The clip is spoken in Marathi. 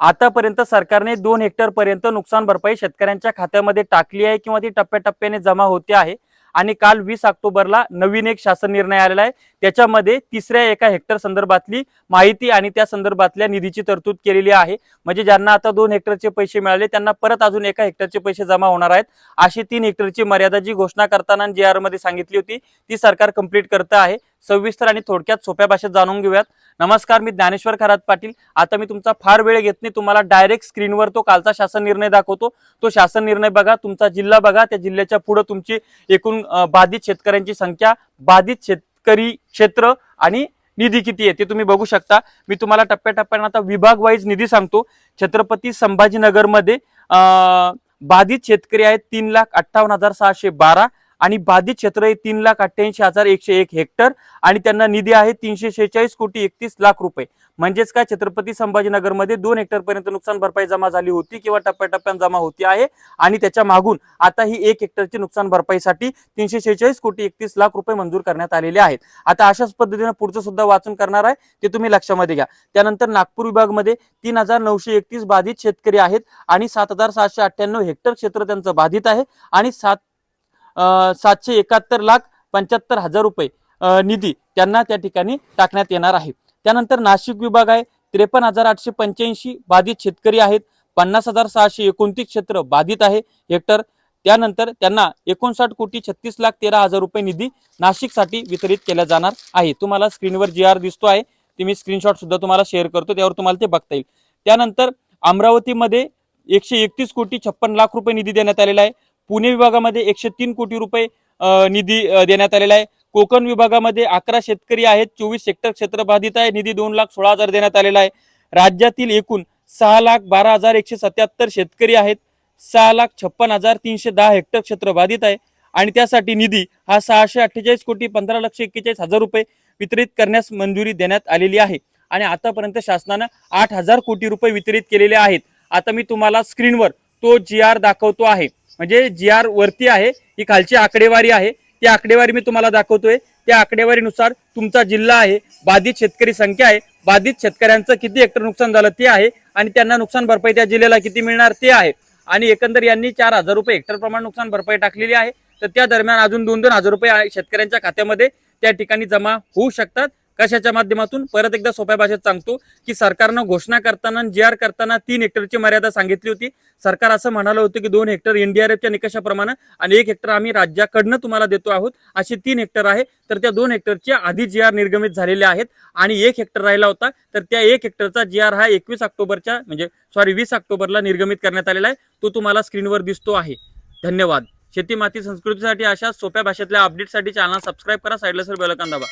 आतापर्यंत सरकारने दोन हेक्टर पर्यंत नुकसान भरपाई शेतकऱ्यांच्या खात्यामध्ये टाकली आहे किंवा ती टप्प्याटप्प्याने जमा होते आहे. आणि काल वीस ऑक्टोबरला नवीन एक शासन निर्णय आलेला आहे. त्याच्यामध्ये तिसऱ्या एका हेक्टर संदर्भातली माहिती आणि त्या संदर्भातल्या निधीची तरतूद केलेली आहे. म्हणजे ज्यांना आता दोन हेक्टरचे पैसे मिळाले त्यांना परत अजून एका हेक्टरचे पैसे जमा होणार आहेत. अशी तीन हेक्टरची मर्यादा जी घोषणा करताना जी आरमध्ये सांगितली होती ती सरकार कंप्लीट करतं आहे. सविस्तर आणि थोडक्यात सोप्या भाषेत जाणून घेऊयात. नमस्कार मी ज्ञानेश्वर खरात पाटील. आता मी तुमचा फार वेळ घेत नाही तुम्हाला डायरेक्ट स्क्रीनवर तो कालचा शासन निर्णय दाखवतो. तो शासन निर्णय बघा तुमचा जिल्हा बघा त्या जिल्ह्याच्या पुढे तुमची एकूण बाधित शेतकऱ्यांची संख्या बाधित शेतकरी क्षेत्र आणि निधी किती आहे ते तुम्ही बघू शकता. मी तुम्हाला टप्प्याटप्प्याने आता विभाग वाईज निधी सांगतो. छत्रपती संभाजीनगरमध्ये बाधित शेतकरी आहेत तीन लाख अठ्ठावन्न हजार सहाशे बारा. आणि बाधित क्षेत्र हे तीन लाख अठ्ठ्याऐंशी हजार एकशे एक हेक्टर आणि त्यांना निधी आहे तीनशे शेहेचाळीस कोटी एकतीस लाख रुपये. म्हणजेच काय? छत्रपती संभाजीनगरमध्ये दोन हेक्टर पर्यंत नुकसान भरपाई जमा झाली होती किंवा टप्प्याटप्प्याने जमा होती आहे आणि त्याच्या मागून आता ही एक हेक्टरची नुकसान भरपाईसाठी तीनशे शेहेचाळीस कोटी एकतीस लाख रुपये मंजूर करण्यात आलेले आहेत. आता अशाच पद्धतीनं पुढचं सुद्धा वाचन करणार आहे ते तुम्ही लक्षामध्ये घ्या. त्यानंतर नागपूर विभागमध्ये तीन हजार नऊशे एकतीस बाधित शेतकरी आहेत आणि सात हजार सातशे अठ्ठ्याण्णव हेक्टर क्षेत्र त्यांचं बाधित आहे आणि सात सातशे एकाहत्तर लाख पंच्याहत्तर हजार रुपये निधी त्यांना त्या ठिकाणी टाकण्यात येणार आहे. त्यानंतर नाशिक विभाग आहे त्रेपन्न हजार आठशे पंच्याऐंशी बाधित शेतकरी आहेत पन्नास हजार सहाशे एकोणतीस क्षेत्र बाधित आहे हेक्टर. त्यानंतर त्यांना एकोणसाठ कोटी छत्तीस लाख तेरा हजार रुपये निधी नाशिकसाठी वितरित केला जाणार आहे. तुम्हाला स्क्रीनवर जी आर दिसतो आहे ते मी स्क्रीनशॉट सुद्धा तुम्हाला शेअर करतो त्यावर तुम्हाला ते बघता येईल. त्यानंतर अमरावतीमध्ये एकशे एकतीस कोटी छप्पन लाख रुपये निधी देण्यात आलेला आहे. पुणे विभागामध्ये एकशे तीन कोटी रुपये निधी देण्यात आलेला आहे. कोकण विभागामध्ये अकरा शेतकरी आहेत चोवीस हेक्टर क्षेत्र बाधित आहे. निधी दोन लाख सोळा हजार देण्यात आलेला आहे. राज्यातील एकूण सहा लाख बारा हजार एकशे सत्याहत्तर शेतकरी आहेत. सहा लाख छप्पन हजार तीनशे दहा हेक्टर क्षेत्र बाधित आहे. आणि त्यासाठी निधी हा सहाशे अठ्ठेचाळीस कोटी पंधरा लक्ष एक्केचाळीस हजार रुपये वितरित करण्यास मंजुरी देण्यात आलेली आहे. आणि आतापर्यंत शासनानं आठ हजार कोटी रुपये वितरित केलेले आहेत. आता मी तुम्हाला स्क्रीनवर तो जी आर दाखवतो आहे. म्हणजे जी आर वरती आहे ही खालची आकडेवारी आहे. ती आकडेवारी मी तुम्हाला दाखवतोय. त्या आकडेवारीनुसार तुमचा जिल्हा आहे बाधित शेतकरी संख्या आहे. बाधित शेतकऱ्यांचं किती हेक्टर नुकसान झालं ते आहे आणि त्यांना नुकसान भरपाई त्या जिल्ह्याला किती मिळणार ते आहे. आणि एकंदर यांनी चार हजार रुपये हेक्टर प्रमाण नुकसान भरपाई टाकलेली आहे. तर त्या दरम्यान अजून दोन दोन हजार रुपये आहे शेतकऱ्यांच्या खात्यामध्ये त्या ठिकाणी जमा होऊ शकतात. कशाच्या माध्यमातून? परत एकदा सोप्या भाषेत सांगतो की सरकारनं घोषणा करताना जी आर करताना तीन हेक्टरची मर्यादा सांगितली होती. सरकार असं म्हणालं होतं की दोन हेक्टर एनडीआरएफच्या निकषाप्रमाणे आणि एक हेक्टर आम्ही राज्याकडनं तुम्हाला देतो आहोत. अशी तीन हेक्टर आहे. तर त्या दोन हेक्टरचे आधी जी आर निर्गमित झालेले आहेत आणि एक हेक्टर राहिला होता. तर त्या एक हेक्टरचा जी आर हा एकवीस ऑक्टोबरच्या म्हणजे सॉरी वीस ऑक्टोबरला निर्गमित करण्यात आलेला आहे. तो तुम्हाला स्क्रीनवर दिसतो आहे. धन्यवाद. शेती माती संस्कृतीसाठी अशा सोप्या भाषेतल्या अपडेटसाठी चॅनल सबस्क्राईब करा. साईडला सर बेलकान दाबा.